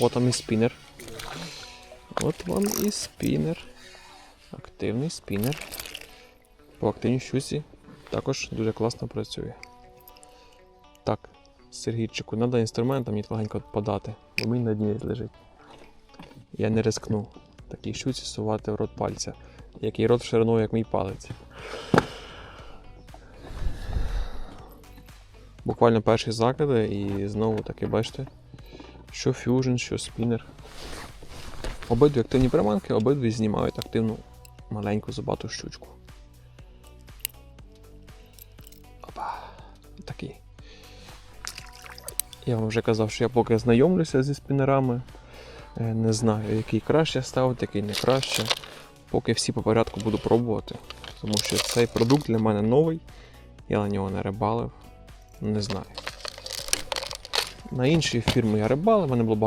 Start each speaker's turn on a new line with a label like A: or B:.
A: От вам і спінер. От вам і спінер. Активний спінер. По активній щуці також дуже класно працює. Так, Сергійчику, треба інструментом мені легенько подати, бо мені на дні лежить. Я не рискну такій щуці сувати в рот пальця, який рот шириною, як мій палець. Буквально перші закиди, і знову таки бачите, що фюжн, що спінер. Обидві активні приманки, обидві знімають активну маленьку зубату щучку. Опа. Такий. Я вам вже казав, що я поки знайомлюся зі спінерами. Е, Не знаю, який краще ставити, який не краще. Поки всі по порядку буду пробувати. Тому що цей продукт для мене новий. Я на нього не рибалив. Не знаю. На інші фірми я рибалив, мене було багато.